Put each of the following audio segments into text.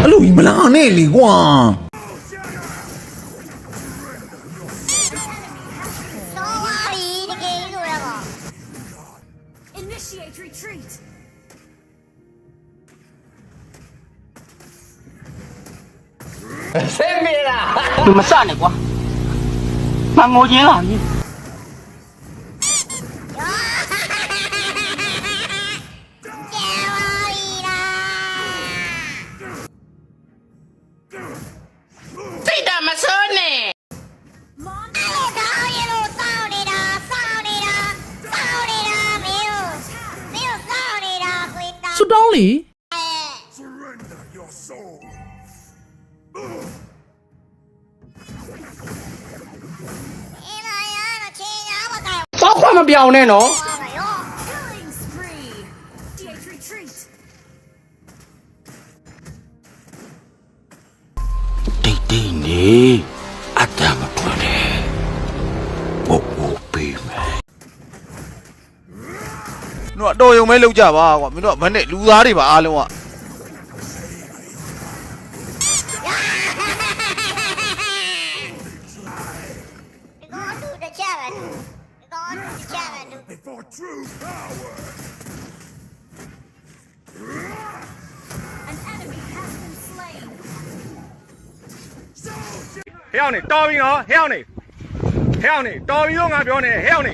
အဲ့လိုကြီးမလာနဲ့လေကွာ တော့ပါပြီတကယ်ကြီးဆိုတော့ Initiate retreat. 你们散了瓜，那我赢了你。 ဆွတောင်းလေ Surrender your soul. Ugh. တော့ခွမပြောင်းနဲ့နော် Killing spree. DH retreat. တိတ်တိတ်နေ တို့ကတော့ယုံမဲလောက်ကြပါကွာမင်းတို့ကမနဲ့လူသားတွေပါအားလုံးကဒီကောင်သူတစ်ချက်ပဲသူဒီကောင်သူတစ်ချက်ပဲသူ An enemy has been slain. ဟဲ့အောင်နေတော်ပြီနော်ဟဲ့အောင်နေဟဲ့အောင်နေတော်ပြီတော့ငါပြောနေဟဲ့အောင်နေ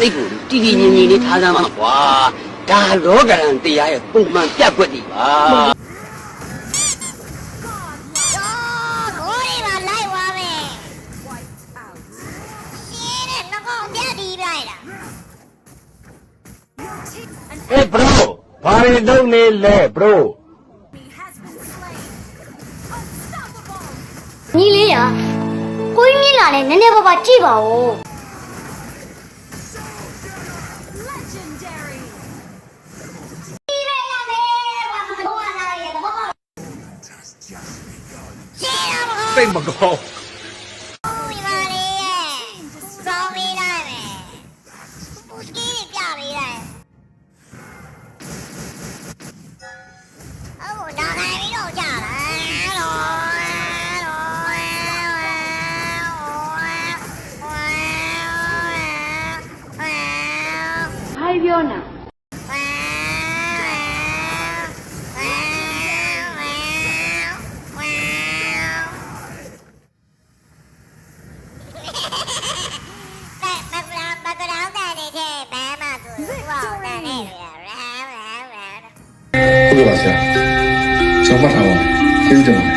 စိတ်ကိုတည်တည်ငြိမ်ငြိမ်လေးထားစမ်းပါကွာဒါလောကရန်တရားရဲ့ပုံမှန်ပြတ်ွက်တွေပါ Godlike. တော့ကိုရီပါလိုက်ဝါမယ် Wiped out. ရှင်းတဲ့ငကောင်ပြတ်ဒီးလိုက်တာ Your team. An เอ้ bro ဘာတွေလုပ်နေလဲ bro enemy has been slain. Unstoppable. ညီလေးရကိုကြီးမြင်လာနဲ့နည်းနည်းပါးပါကြည့်ပါဦး kayong magaw. Hi, Fiona. 哇哇哇哇哇哇哇哇哇哇哇